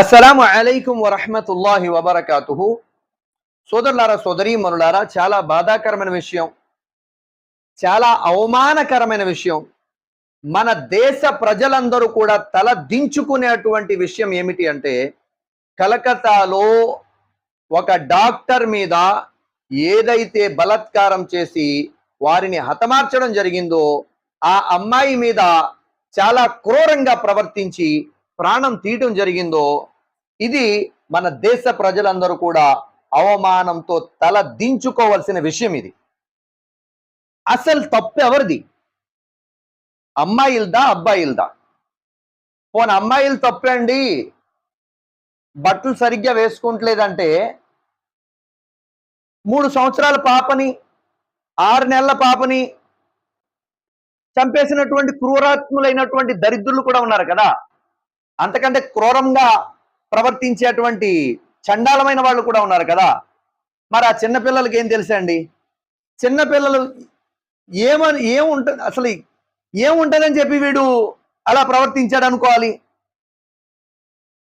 అస్సలాము అలైకుం వరహమతుల్లాహి వబర్కాతుహు. సోదరులారా సోదరీమణులారా చాలా బాధాకరమైన విషయం చాలా అవమానకరమైన విషయం మన దేశ ప్రజలందరూ కూడా తల దించుకునేటువంటి విషయం ఏమిటి అంటే కలకత్తాలో ఒక డాక్టర్ మీద ఏదైతే బలాత్కారం చేసి వారిని హతమార్చడం జరిగిందో ఆ అమ్మాయి మీద చాలా క్రూరంగా ప్రవర్తించి ప్రాణం తీయటం జరిగిందో ఇది మన దేశ ప్రజలందరూ కూడా అవమానంతో తల దించుకోవాల్సిన విషయం ఇది. అసలు తప్పు ఎవరిది? అమ్మాయిలదా అబ్బాయిలదా? పోనీ అమ్మాయిలు తప్పండి. బట్టలు సరిగ్గా వేసుకుంటలేదంటే మూడు సంవత్సరాల పాపని ఆరు నెలల పాపని చంపేసినటువంటి క్రూరాత్ములైనటువంటి దరిద్రులు కూడా ఉన్నారు కదా. అంతకంటే క్రూరంగా ప్రవర్తించేటువంటి చండాలమైన వాళ్ళు కూడా ఉన్నారు కదా. మరి ఆ చిన్న పిల్లలకి ఏం తెలుసండి చిన్న పిల్లలు ఏమని ఏముంటుంది అసలు ఏముంటుందని చెప్పి వీడు అలా ప్రవర్తించాడు అనుకోవాలి.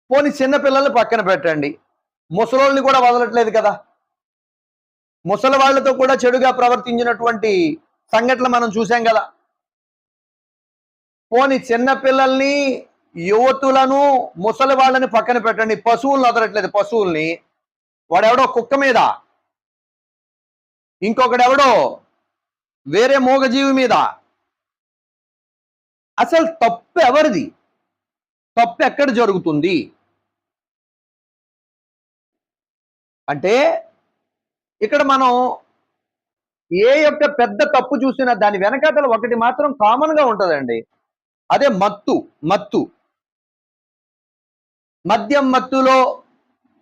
పోని చిన్నపిల్లల్ని పక్కన పెట్టండి. ముసలోళ్ళని కూడా వదలట్లేదు కదా. ముసలి వాళ్ళతో కూడా చెడుగా ప్రవర్తించినటువంటి సంఘటనలు మనం చూసాం కదా. పోని చిన్న పిల్లల్ని యువతులను ముసలి వాళ్ళని పక్కన పెట్టండి. పశువులను వదలట్లేదు. పశువుల్ని వాడెవడో కుక్క మీద ఇంకొకడెవడో వేరే మూగజీవి మీద. అసలు తప్పు ఎవరిది? తప్పు ఎక్కడ జరుగుతుంది? అంటే ఇక్కడ మనం ఏ యొక్క పెద్ద తప్పు చూసినా దాని వెనకాతల ఒకటి మాత్రం కామన్గా ఉంటుందండి. అదే మత్తు. మత్తు. మద్యం మత్తులో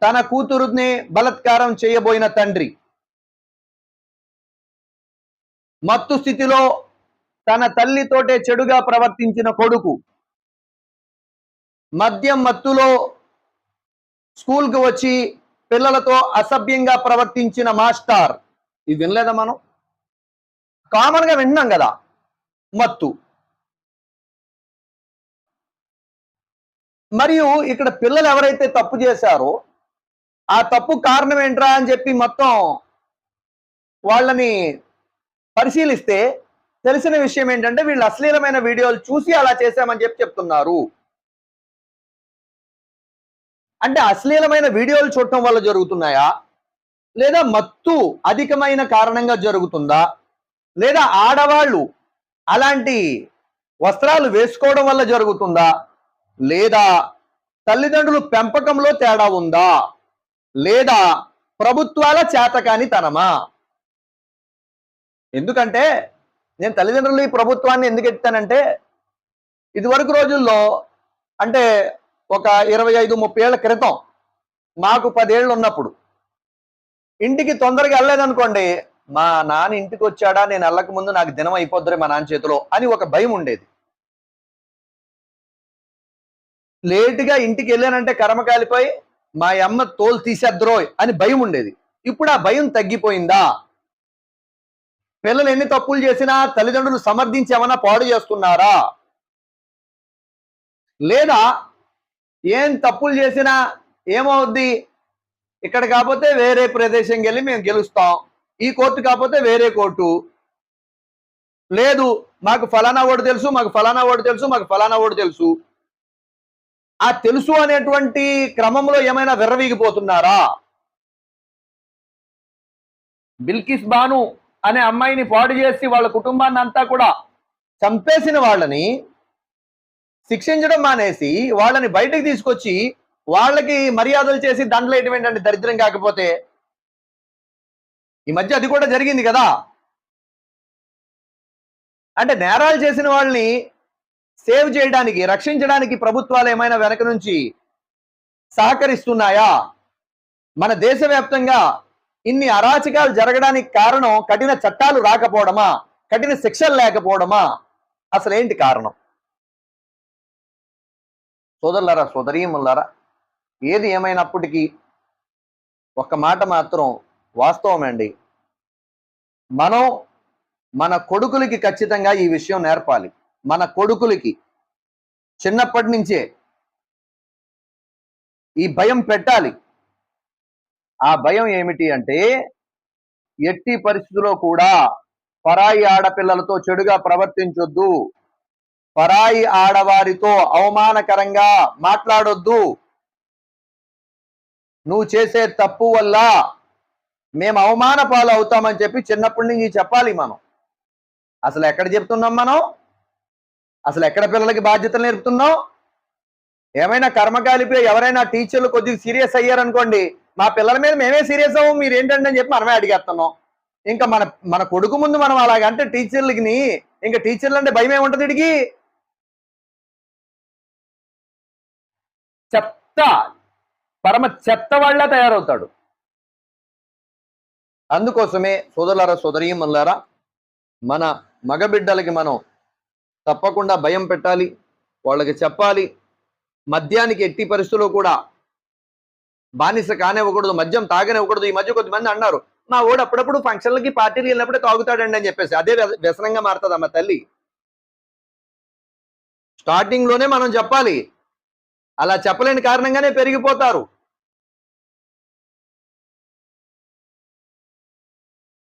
తన కూతురుని బలత్కారం చేయబోయిన తండ్రి. మత్తు స్థితిలో తన తల్లితోటే చెడుగా ప్రవర్తించిన కొడుకు. మద్యం మత్తులో స్కూల్కి వచ్చి పిల్లలతో అసభ్యంగా ప్రవర్తించిన మాస్టార్. ఇది వినలేదా మనం? కామన్గా విన్నాం కదా మత్తు. మరియు ఇక్కడ పిల్లలు ఎవరైతే తప్పు చేశారో ఆ తప్పు కారణం ఏంట్రా అని చెప్పి మొత్తం వాళ్ళని పరిశీలిస్తే తెలిసిన విషయం ఏంటంటే వీళ్ళు అశ్లీలమైన వీడియోలు చూసి అలా చేశామని చెప్పి చెప్తున్నారు. అంటే అశ్లీలమైన వీడియోలు చూడటం వల్ల జరుగుతున్నాయా? లేదా మత్తు అధికమైన కారణంగా జరుగుతుందా? లేదా ఆడవాళ్ళు అలాంటి వస్త్రాలు వేసుకోవడం వల్ల జరుగుతుందా? లేదా తల్లిదండ్రులు పెంపకంలో తేడా ఉందా? లేదా ప్రభుత్వాల చేతకాని తనమా ఎందుకంటే నేను తల్లిదండ్రులు ఈ ప్రభుత్వాన్ని ఎందుకు ఎత్తానంటే ఇదివరకు రోజుల్లో అంటే ఒక ఇరవై ఐదు ముప్పై ఏళ్ళ క్రితం మాకు పదేళ్ళు ఉన్నప్పుడు ఇంటికి తొందరగా వెళ్ళలేదనుకోండి మా నాన్న ఇంటికి వచ్చాడా నేను వెళ్ళక ముందు నాకు దినం అయిపోద్దురే మా నాన్న చేతిలో అని ఒక భయం ఉండేది. లేటుగా ఇంటికి వెళ్ళానంటే కర్మ కాలిపోయి మా అమ్మ తోలు తీసేద్దరోయ్ అని భయం ఉండేది. ఇప్పుడు ఆ భయం తగ్గిపోయిందా? పిల్లలు ఎన్ని తప్పులు చేసినా తల్లిదండ్రులు సమర్థించి ఏమన్నా పాడు చేస్తున్నారా? లేదా ఏం తప్పులు చేసినా ఏమవుద్ది? ఇక్కడ కాకపోతే వేరే ప్రదేశంకి వెళ్ళి మేము గెలుస్తాం. ఈ కోర్టు కాకపోతే వేరే కోర్టు. లేదు మాకు ఫలానా ఓటు తెలుసు మాకు ఫలానా ఓటు తెలుసు మాకు ఫలానా ఓటు తెలుసు. ఆ తెలుసు అనేటువంటి క్రమంలో ఏమైనా విర్రవీగిపోతున్నారా? బిల్కిస్ బాను అనే అమ్మాయిని పాడు చేసి వాళ్ళ కుటుంబాన్ని అంతా కూడా చంపేసిన వాళ్ళని శిక్షించడం మానేసి వాళ్ళని బయటకు తీసుకొచ్చి వాళ్ళకి మర్యాదలు చేసి దండలు వేయటం ఏంటంటే దరిద్రం కాకపోతే ఈ మధ్య అది కూడా జరిగింది కదా? అంటే నేరాలు చేసిన వాళ్ళని సేవ్ చేయడానికి రక్షించడానికి ప్రభుత్వాలు ఏమైనా వెనక నుంచి సహకరిస్తున్నాయా? మన దేశవ్యాప్తంగా ఇన్ని అరాచకాలు జరగడానికి కారణం కఠిన చట్టాలు రాకపోవడమా? కఠిన శిక్షలు లేకపోవడమా? అసలు ఏంటి కారణం? సోదరులారా సోదరీములారా ఏది ఏమైనప్పటికీ ఒక్క మాట మాత్రం వాస్తవమండి. మనం మన కొడుకులకి ఖచ్చితంగా ఈ విషయం నేర్పాలి. మన కొడుకులకి చిన్నప్పటి నుంచే ఈ భయం పెట్టాలి. ఆ భయం ఏమిటి అంటే ఎట్టి పరిస్థితుల్లో కూడా పరాయి ఆడపిల్లలతో చెడుగా ప్రవర్తించొద్దు. పరాయి ఆడవారితో అవమానకరంగా మాట్లాడొద్దు. నువ్వు చేసే తప్పు వల్ల మేము అవమాన పాలు అవుతామని చెప్పి చిన్నప్పటి నుంచి చెప్పాలి మనం. అసలు ఎక్కడ చెప్తున్నాం మనం? అసలు ఎక్కడ పిల్లలకి బాధ్యతలు నేర్పుతున్నాం ఏమైనా కర్మకాలిపి ఎవరైనా టీచర్లు కొద్దిగా సీరియస్ అయ్యారనుకోండి మా పిల్లల మీద మేమే సీరియస్ అవ్వం మీరు ఏంటంటే అని చెప్పి మనమే అడిగేస్తున్నాం. ఇంకా మన మన కొడుకు ముందు మనం అలాగంటే టీచర్లకి ఇంకా టీచర్లు అంటే భయం ఏముంటది ఇడికి? చెత్త. పరమ చెత్త వాళ్ళ తయారవుతాడు. అందుకోసమే సోదరులారా సోదరీమల్లారా మన మగబిడ్డలకి మనం తప్పకుండా భయం పెట్టాలి వాళ్ళకి చెప్పాలి. మద్యానికి ఎట్టి పరిస్థితుల్లో కూడా బానిస కానివ్వకూడదు మద్యం తాగనివ్వకూడదు ఈ మధ్య కొద్దిమంది అన్నారు మా ఓడు అప్పుడప్పుడు ఫంక్షన్లకి పార్టీలు వెళ్ళినప్పుడే తాగుతాడండి అని చెప్పేసి అదే వ్యసనంగా మారుతుంది అమ్మ తల్లి. స్టార్టింగ్లోనే మనం చెప్పాలి. అలా చెప్పలేని కారణంగానే పెరిగిపోతారు.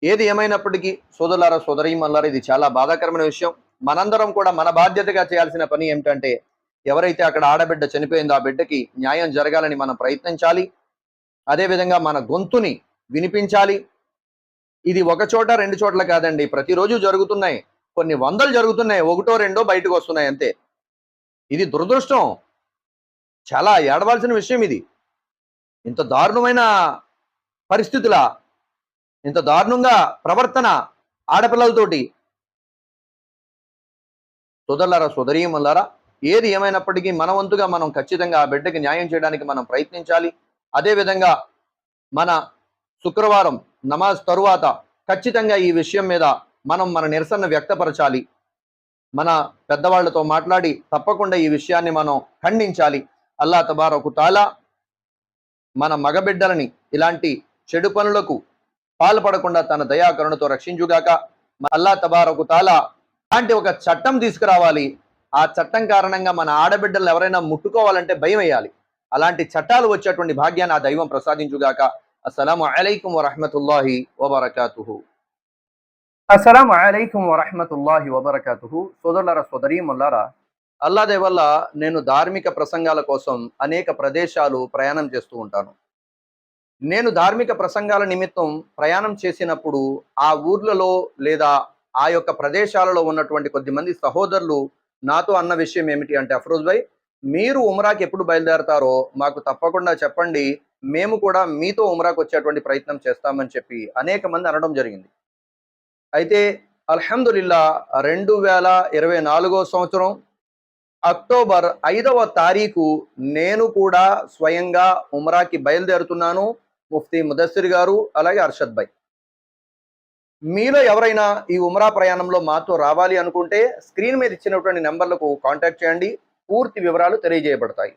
ఏది ఏమైనప్పటికీ సోదరులారా సోదరీమల్లారా ఇది చాలా బాధాకరమైన విషయం. మనందరం కూడా మన బాధ్యతగా చేయాల్సిన పని ఏమిటంటే ఎవరైతే అక్కడ ఆడబిడ్డ చనిపోయిందో ఆ బిడ్డకి న్యాయం జరగాలని మనం ప్రయత్నించాలి. అదేవిధంగా మన గొంతుని వినిపించాలి. ఇది ఒక చోట రెండు చోట్ల కాదండి. ప్రతిరోజు జరుగుతున్నాయి. కొన్ని వందలు జరుగుతున్నాయి. ఒకటో రెండో బయటకు వస్తున్నాయి అంతే. ఇది దురదృష్టం. చాలా ఏడవాల్సిన విషయం ఇది. ఇంత దారుణమైన పరిస్థితుల ఇంత దారుణంగా ప్రవర్తన ఆడపిల్లలతోటి సోదరులారా సోదరీయములారా ఏది ఏమైనప్పటికీ మన వంతుగా మనం ఖచ్చితంగా ఆ బిడ్డకి న్యాయం చేయడానికి మనం ప్రయత్నించాలి. అదేవిధంగా మన శుక్రవారం నమాజ్ తరువాత ఖచ్చితంగా ఈ విషయం మీద మనం మన నిరసన వ్యక్తపరచాలి. మన పెద్దవాళ్ళతో మాట్లాడి తప్పకుండా ఈ విషయాన్ని మనం ఖండించాలి. అల్లా తబారకు తాలా మన మగబిడ్డలని ఇలాంటి చెడు పనులకు పాల్పడకుండా తన దయాకరుణతో రక్షించుగాక. అల్లా తబారకు తాలా అలాంటి ఒక చట్టం తీసుకురావాలి. ఆ చట్టం కారణంగా మన ఆడబిడ్డలు ఎవరైనా ముట్టుకోవాలంటే భయం వేయాలి. అలాంటి చట్టాలు వచ్చేటువంటి భాగ్యాన్ని ఆ దైవం ప్రసాదించుగాక. అస్సలం అలైకుం వరహమతుల్లాహి వబర్కాతుహు. అస్సలం అలైకుం వరహమతుల్లాహి వబర్కాతుహు. సోదరులారా సోదరీముల్లారా అల్లాదే వల్ల నేను ధార్మిక ప్రసంగాల కోసం అనేక ప్రదేశాలు ప్రయాణం చేస్తూ ఉంటాను. నేను ధార్మిక ప్రసంగాల నిమిత్తం ప్రయాణం చేసినప్పుడు ఆ ఊర్లలో లేదా ఆ యొక్క ప్రదేశాలలో ఉన్నటువంటి కొద్దిమంది సహోదరులు నాతో అన్న విషయం ఏమిటి అంటే అఫరోజ్ భాయ్ మీరు ఉమ్రాకి ఎప్పుడు బయలుదేరతారో మాకు తప్పకుండా చెప్పండి. మేము కూడా మీతో ఉమ్రాకి వచ్చేటువంటి ప్రయత్నం చేస్తామని చెప్పి అనేక మంది అనడం జరిగింది. అయితే అల్హమ్దుల్లా రెండు వేల ఇరవై నాలుగో సంవత్సరం అక్టోబర్ ఐదవ తారీఖు నేను కూడా స్వయంగా ఉమ్రాకి బయలుదేరుతున్నాను. ముఫ్తీ ముదస్సిర్ గారు అలాగే అర్షద్ భాయ్. మీలో ఎవరైనా ఈ ఉమ్రా ప్రయాణంలో మాతో రావాలి అనుకుంటే స్క్రీన్ మీద ఇచ్చినటువంటి నెంబర్లకు కాంటాక్ట్ చేయండి. పూర్తి వివరాలు తెలియజేయబడతాయి.